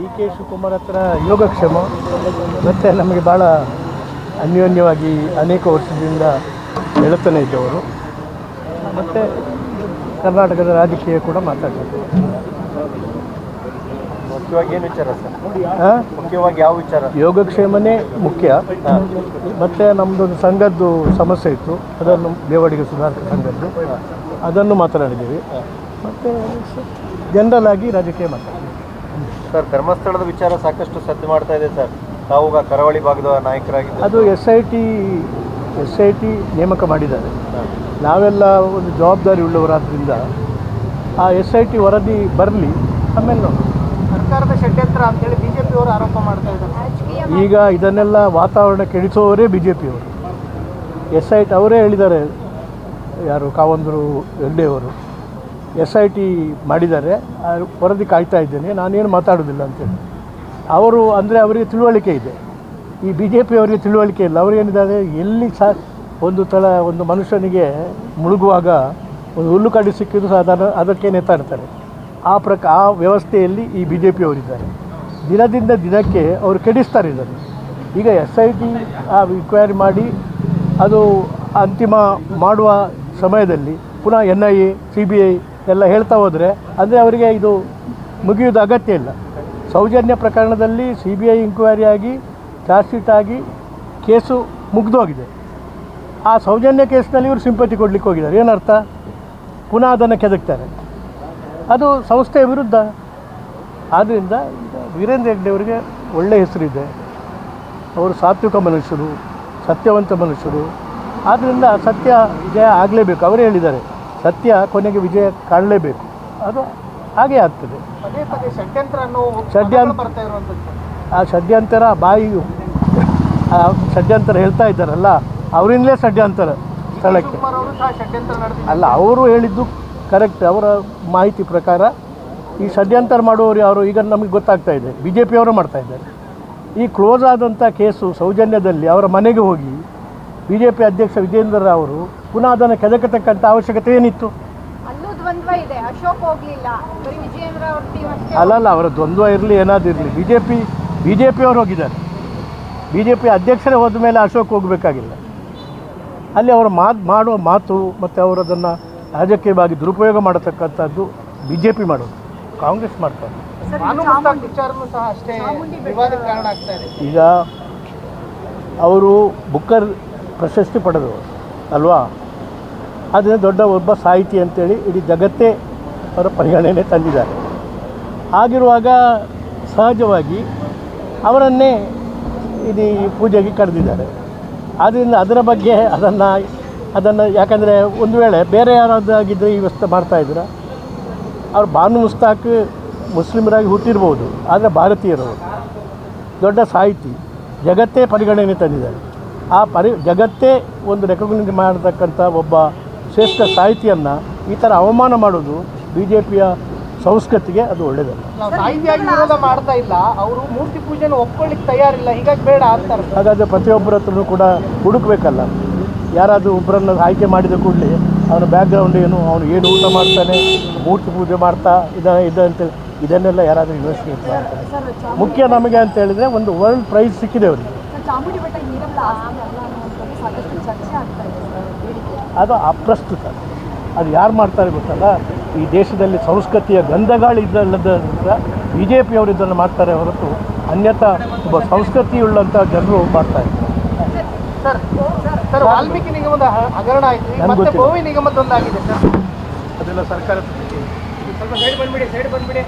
D K Shivakumar ಹತ್ರ ಯೋಗಕ್ಷೇಮ ಮತ್ತು ನಮಗೆ ಭಾಳ ಅನ್ಯೋನ್ಯವಾಗಿ ಅನೇಕ ವರ್ಷದಿಂದ ಹೇಳುತ್ತಾನೆ ಇದ್ದವರು. ಮತ್ತು ಕರ್ನಾಟಕದ ರಾಜಕೀಯ ಕೂಡ ಮಾತಾಡ್ತಾರೆ. ಮುಖ್ಯವಾಗಿ ಏನು ವಿಚಾರ ಸರ್? ಹಾಂ ಮುಖ್ಯವಾಗಿ ಯಾವ ವಿಚಾರ? ಯೋಗಕ್ಷೇಮನೇ ಮುಖ್ಯ. ಮತ್ತು ನಮ್ಮದೊಂದು ಸಂಘದ್ದು ಸಮಸ್ಯೆ ಇತ್ತು. ಅದನ್ನು ಬೇವಾಡಿಗೆ ಸುಧಾರಕ ಸಂಘದ್ದು. ಅದನ್ನು ಮಾತನಾಡಿದ್ದೀವಿ. ಮತ್ತು ಜನರಲ್ ಆಗಿ ರಾಜಕೀಯ ಮಾತಾಡಿದ್ದೀವಿ ಸರ್ ಧರ್ಮಸ್ಥಳದ ವಿಚಾರ ಸಾಕಷ್ಟು ಸದ್ದು ಮಾಡ್ತಾ ಇದೆ ಸರ್. ತಾವು ಕರಾವಳಿ ಭಾಗದ ನಾಯಕರಾಗಿದ್ದು ಅದು S I T S I T ನೇಮಕ ಮಾಡಿದ್ದಾರೆ. ನಾವೆಲ್ಲ ಒಂದು ಜವಾಬ್ದಾರಿ ಉಳ್ಳವರಾದ್ರಿಂದ ಆ ಎಸ್ ಐ ಟಿ ವರದಿ ಬರಲಿ ಆಮೇಲೆ ನೋಡಿ ಸರ್ಕಾರದ ಷಡ್ಯಂತ್ರ ಅಂತೇಳಿ ಬಿಜೆಪಿ ಅವರು ಆರೋಪ ಮಾಡ್ತಾ ಇದ್ದಾರೆ. ಈಗ ಇದನ್ನೆಲ್ಲ ವಾತಾವರಣ ಕೆಡಿಸುವವರೇ ಬಿ ಜೆ ಪಿಯವರು ಎಸ್ ಐ ಟಿ ಅವರೇ ಹೇಳಿದ್ದಾರೆ ಯಾರು ಕಾವಂದರು ಹೆಗ್ಡೆಯವರು ಎಸ್ ಐ ಟಿ ಮಾಡಿದ್ದಾರೆ. ವರದಿ ಕಾಯ್ತಾ ಇದ್ದೇನೆ. ನಾನೇನು ಮಾತಾಡೋದಿಲ್ಲ ಅಂತೇಳಿ. ಅವರು ಅಂದರೆ ಅವರಿಗೆ ತಿಳುವಳಿಕೆ ಇದೆ. ಈ ಬಿ ಜೆ ಪಿಯವರಿಗೆ ತಿಳುವಳಿಕೆ ಇಲ್ಲ. ಅವರೇನಿದ್ದಾರೆ ಎಲ್ಲಿ ಸಹ ಒಂದು ತಳ, ಒಂದು ಮನುಷ್ಯನಿಗೆ ಮುಳುಗುವಾಗ ಒಂದು ಹುಲ್ಲು ಕಡಿ ಸಿಕ್ಕಿದ್ದು ಅದನ್ನು ಅದಕ್ಕೆ ನೇತಾಡ್ತಾರೆ ಆ ಪ್ರಕ, ಆ ವ್ಯವಸ್ಥೆಯಲ್ಲಿ ಈ ಬಿ ಜೆ ಪಿಯವರಿದ್ದಾರೆ ದಿನದಿಂದ ದಿನಕ್ಕೆ ಅವರು ಕೆಡಿಸ್ತಾರೆ ಇದನ್ನು. ಈಗ ಎಸ್ ಐ ಟಿ, ಆ ಇನ್ಕ್ವೈರಿ ಮಾಡಿ, ಅದು ಅಂತಿಮ ಮಾಡುವ ಸಮಯದಲ್ಲಿ ಪುನಃ N I A, C B I ಎಲ್ಲ ಹೇಳ್ತಾ ಹೋದರೆ, ಅಂದರೆ ಅವರಿಗೆ ಇದು ಮುಗಿಯೋದು ಅಗತ್ಯ ಇಲ್ಲ. ಸೌಜನ್ಯ ಪ್ರಕರಣದಲ್ಲಿ ಸಿ ಬಿ ಐ ಇಂಕ್ವೈರಿ ಆಗಿ ಚಾರ್ಜ್ ಶೀಟ್ ಆಗಿ ಕೇಸು ಮುಗಿದೋಗಿದೆ. ಆ ಸೌಜನ್ಯ ಕೇಸ್ನಲ್ಲಿ ಇವರು ಸಿಂಪತಿ ಕೊಡಲಿಕ್ಕೆ ಹೋಗಿದ್ದಾರೆ. ಏನರ್ಥ ಪುನಃ ಅದನ್ನು ಕೆದಕ್ತಾರೆ. ಅದು ಸಂಸ್ಥೆಯ ವಿರುದ್ಧ. ಆದ್ದರಿಂದ ವೀರೇಂದ್ರ ಹೆಗ್ಡೆ ಅವರಿಗೆ ಒಳ್ಳೆಯ ಹೆಸರಿದೆ. ಅವರು ಸಾತ್ವಿಕ ಮನುಷ್ಯರು, ಸತ್ಯವಂತ ಮನುಷ್ಯರು. ಆದ್ದರಿಂದ ಸತ್ಯ ಜಯ ಆಗಲೇಬೇಕು. ಅವರೇ ಹೇಳಿದ್ದಾರೆ. ಸತ್ಯ ಕೊನೆಗೆ ವಿಜಯ ಕಾಣಲೇಬೇಕು. ಅದು ಹಾಗೆ ಆಗ್ತದೆ. ಷಡ್ಯಂತ್ರ ಆ ಷಡ್ಯಂತರ ಬಾಯಿ ಆ ಷಡ್ಯಂತರ ಹೇಳ್ತಾ ಇದ್ದಾರಲ್ಲ ಅವರಿಂದಲೇ ಷಡ್ಯಂತರ ಸ್ಥಳಕ್ಕೆ. ಅಲ್ಲ ಅವರು ಹೇಳಿದ್ದು ಕರೆಕ್ಟ್ ಅವರ ಮಾಹಿತಿ ಪ್ರಕಾರ ಈ ಷಡ್ಯಂತರ ಮಾಡುವವರು ಯಾರು? ಈಗ ನಮಗೆ ಗೊತ್ತಾಗ್ತಾ ಇದೆ. ಬಿ ಜೆ ಪಿಯವರು ಮಾಡ್ತಾ ಇದ್ದಾರೆ. ಈ ಕ್ಲೋಸ್ ಆದಂಥ ಕೇಸು ಸೌಜನ್ಯದಲ್ಲಿ ಅವರ ಮನೆಗೆ ಹೋಗಿ ಬಿ ಜೆ ಪಿ ಅಧ್ಯಕ್ಷ ವಿಜೇಂದ್ರ ಅವರು ಪುನಃ ಅದನ್ನು ಕೆದಕತಕ್ಕಂಥ ಅವಶ್ಯಕತೆ ಏನಿತ್ತು? ಅಲ್ಲೂ ದ್ವಂದ್ವ ಇದೆ. ಅಶೋಕ್ ಹೋಗ್ಲಿಲ್ಲ. ಬರೀ ವಿಜಯೇಂದ್ರ ಅವ್ರ ಟೀಮ್ ಅಷ್ಟೇ ಅಲ್ಲಲ್ಲ ಅವರ ದ್ವಂದ್ವ ಇರಲಿ ಏನಾದರೂ ಇರಲಿ. B J P B J ಪಿಯವರು ಹೋಗಿದ್ದಾರೆ. ಬಿ ಜೆ ಪಿ ಅಧ್ಯಕ್ಷರೇ ಹೋದ ಮೇಲೆ ಅಶೋಕ್ ಹೋಗಬೇಕಾಗಿಲ್ಲ. ಅಲ್ಲಿ ಅವರ ಮಾತು ಮಾಡುವ ಮಾತು ಮತ್ತು ಅವರು ಅದನ್ನು ರಾಜಕೀಯವಾಗಿ ದುರುಪಯೋಗ ಮಾಡತಕ್ಕಂಥದ್ದು ಬಿ ಜೆ ಪಿ ಮಾಡೋದು. ಕಾಂಗ್ರೆಸ್ ಮಾಡ್ತಾರೆ. ಬಾನು ಮುಸ್ತಾಕ್ ವಿಚಾರನೂ ಸಹ ಅಷ್ಟೇ ವಿವಾದಕ್ಕೆ ಕಾರಣ ಆಗ್ತಾ ಈಗ ಅವರು ಬುಕ್ಕರ್ ಪ್ರಶಸ್ತಿ ಪಡೆದವರು, ಅಲ್ವಾ? ಅದನ್ನು ದೊಡ್ಡ ಒಬ್ಬ ಸಾಹಿತಿ ಅಂತೇಳಿ ಇಡೀ ಜಗತ್ತೇ ಅವರ ಪರಿಗಣನೆ ತಂದಿದ್ದಾರೆ. ಆಗಿರುವಾಗ ಸಹಜವಾಗಿ ಅವರನ್ನೇ ಇದು ಪೂಜೆಗೆ ಕರೆದಿದ್ದಾರೆ. ಆದ್ದರಿಂದ ಅದರ ಬಗ್ಗೆ ಅದನ್ನು ಅದನ್ನು ಯಾಕಂದರೆ ಒಂದು ವೇಳೆ ಬೇರೆ ಯಾರಾದಾಗಿದ್ದರೆ ಈ ವ್ಯವಸ್ಥೆ ಮಾಡ್ತಾಯಿದ್ದೀರಾ ಅವ್ರು ಬಾನು ಮುಸ್ತಾಕ್ ಮುಸ್ಲಿಮರಾಗಿ ಹುಟ್ಟಿರ್ಬೋದು, ಆದರೆ ಭಾರತೀಯರು ದೊಡ್ಡ ಸಾಹಿತಿ, ಜಗತ್ತೇ ಪರಿಗಣನೆ ತಂದಿದ್ದಾರೆ. ಆ ಪರಿ ಜಗತ್ತೇ ಒಂದು ರೆಕಗ್ನೈಸ್ ಮಾಡತಕ್ಕಂಥ ಒಬ್ಬ ಶ್ರೇಷ್ಠ ಸಾಹಿತಿಯನ್ನು ಈ ಥರ ಅವಮಾನ ಮಾಡೋದು ಬಿ ಜೆ ಪಿಯ ಸಂಸ್ಕೃತಿಗೆ ಅದು ಒಳ್ಳೆಯದಲ್ಲ ನಾವು ಸಾಹಿತ್ಯವಾಗಿ ವಿರೋಧ ಮಾಡ್ತಾ ಇಲ್ಲ ಅವರು ಮೂರ್ತಿ ಪೂಜೆನ ಒಪ್ಕೊಳ್ಳಿಕ್ಕೆ ತಯಾರಿಲ್ಲ ಹೀಗಾಗಿ ಬೇಡ ಅಂತಾರೆ. ಹಾಗಾದರೆ ಪ್ರತಿಯೊಬ್ಬರ ಹತ್ರನೂ ಕೂಡ ಹುಡುಕಬೇಕಲ್ಲ. ಯಾರಾದರೂ ಒಬ್ಬರನ್ನು ಆಯ್ಕೆ ಮಾಡಿದ ಕೂಡಲೇ ಅವನ ಬ್ಯಾಕ್ಗ್ರೌಂಡ್ ಏನು ಅವನು ಏನು ಊಟ ಮಾಡ್ತಾನೆ ಮೂರ್ತಿ ಪೂಜೆ ಮಾಡ್ತಾ ಇದ ಇದೆ ಅಂತೇಳಿ ಇದನ್ನೆಲ್ಲ ಯಾರಾದರೂ ಇನ್ವೆಸ್ಟಿಗೇಟ್ ಮಾಡ್ತಾರೆ ಮುಖ್ಯ ನಮಗೆ ಅಂತ ಹೇಳಿದರೆ ಒಂದು ವರ್ಲ್ಡ್ ಪ್ರೈಸ್ ಸಿಕ್ಕಿದೆ ಅವರಿಗೆ. ಚಾಮುಂಡಿ ಬೆಟ್ಟ ನೀರಲ್ಲ ಆಸ್ತಿ ಅಲ್ಲ ಅನ್ನುವಂಥದ್ದು ಸಾಕಷ್ಟು ಚರ್ಚೆ ಆಗ್ತಾ ಇದೆ ಸರ್ ಬೇಡಿಕೆ ಅದು ಅಪ್ರಸ್ತುತ. ಅದು ಯಾರು ಮಾಡ್ತಾರೆ ಗೊತ್ತಲ್ಲ? ಈ ದೇಶದಲ್ಲಿ ಸಂಸ್ಕೃತಿಯ ಗಂಧಗಾಳಿ ಇದ್ದಲ್ಲದ ಬಿ ಜೆ ಪಿಯವರು ಇದನ್ನು ಮಾಡ್ತಾರೆ ಹೊರತು ಅನ್ಯಥಾ ಒಬ್ಬ ಸಂಸ್ಕೃತಿಯುಳ್ಳಂಥ ಜನರು ಮಾಡ್ತಾ ಇದ್ದಾರೆ. ಸರ್ ವಾಲ್ಮೀಕಿ ನಿಗಮದ ಹಗರಣ ಆಯ್ತು. ಗೋವಿ ನಿಗಮದೊಂದಾಗಿದೆ ಸರ್. ಅದೆಲ್ಲ ಸರ್ಕಾರ ಸ್ವಲ್ಪ ಸೈಡ್ ಬಂದ್ಬಿಡಿ ಸೈಡ್ ಬಂದ್ಬಿಡಿ.